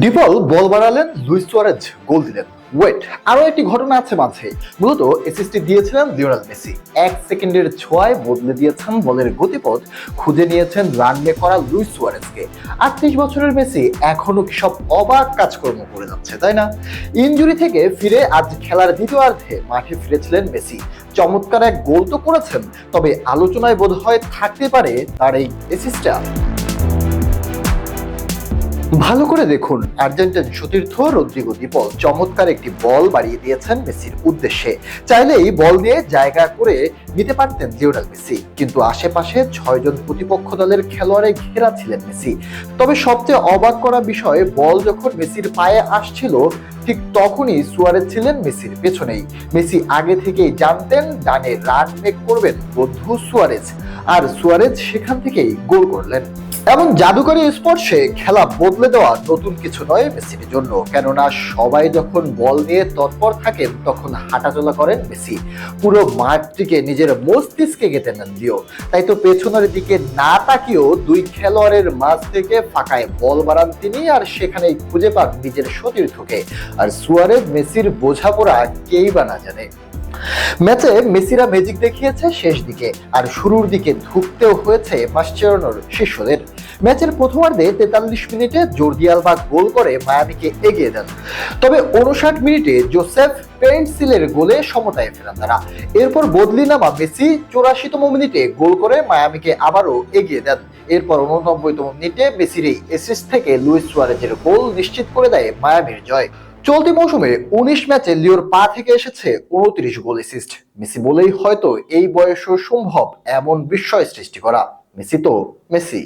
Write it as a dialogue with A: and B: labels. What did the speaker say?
A: ডিপল বল বাড়ালেন Luis Suarez গোল দিলেন। Wait, আরও একটি ঘটনা আছে মাঝে। মূলত এসিস্টি দিয়েছিলেন লিওনাল মেসি। এক সেকেন্ডের ছোঁয়ায় বদলে দিয়েছেন বলের গতিপথ, খুঁজে নিয়েছেন রান মে করা লুইস সুয়ারেজকে। আটত্রিশ বছরের মেসি এখনও কি সব অবাক কাজকর্ম করে যাচ্ছে, তাই না? ইনজুরি থেকে ফিরে আজ খেলার দ্বিতীয়ার্ধে মাঠে ফিরেছিলেন মেসি। চমৎকার এক গোল তো করেছেন, তবে আলোচনায় বোধ হয় থাকতে পারে তার এই এসিস্টটা ভালো করে দেখুন। আর্জেন্টিন সতীর্থ রদ্রিগো দিপল চমৎকার একটি বল বাড়িয়ে দিয়েছেন মেসির উদ্দেশ্যে। চাইলেই বল দিয়ে জায়গা করে নিতে পারতেন লিওনাল মেসি। কিন্তু আশেপাশে ছয়জন প্রতিপক্ষ দলের খেলোয়াড়ে ঘেরা ছিলেন মেসি। তবে সবচেয়ে অবাক করা বিষয়, বল যখন মেসির পায়ে আসছিল, ঠিক তখনই সুয়ারেজ ছিলেন মেসির পেছনেই। মেসি আগে থেকেই জানতেন, ডানে রান মেক করবেন বন্ধু সুয়ারেজ। আর সুয়ারেজ সেখান থেকেই গোল করলেন। এমন জাদুকরী স্পর্শে খেলা বদলে দেওয়া নতুন কিছু নয় মেসির জন্য। কেননা সবাই যখন বল নিয়ে তৎপর থাকেন, তখন হাঁটাচলা করেন মেসি। পুরো মাঠটিকে নিজের মস্তিষ্কে গেঁথে নেন লিও। তাই তো পেছনের দিকে না তাকিয়েও দুই খেলোয়াড়ের মাঝ থেকে ফাঁকায় বল বাড়ান তিনি আর সেখানেই খুঁজে পান নিজের সতীর্থকে। আর সুয়ারেজ মেসির বোঝাপড়া কেই বা না জানে। ম্যাচে মেসিরা ম্যাজিক দেখিয়েছে শেষ দিকে, আর শুরুর দিকে ধুকতেও হয়েছে মাস্টারনোর শিষ্যদের। ম্যাচের প্রথমার্ধে তেতাল্লিশ মিনিটে জর্দি আলবা গোল করে মায়ামিকে এগিয়ে দেন। তবে উনষাট মিনিটে জোসেফ পেন্টসিলের গোলে সমতায় ফেরান তারা। এরপর বদলি নামা মেসি চৌরাশিতম মিনিটে গোল করে মায়ামিকে আবারও এগিয়ে দেন। এরপর উননব্বইতম মিনিটে মেসির এই অ্যাসিস্ট থেকে লুইস সুয়ারেজের গোল নিশ্চিত করে দেয় মায়ামির জয়। চলতি মৌসুমে উনিশ ম্যাচে লিওর পা থেকে এসেছে উনত্রিশ গোল অ্যাসিস্ট মেসি বলেই হয়তো এই বয়সও সম্ভব এমন বিস্ময় সৃষ্টি করা। মেসি তো মেসি।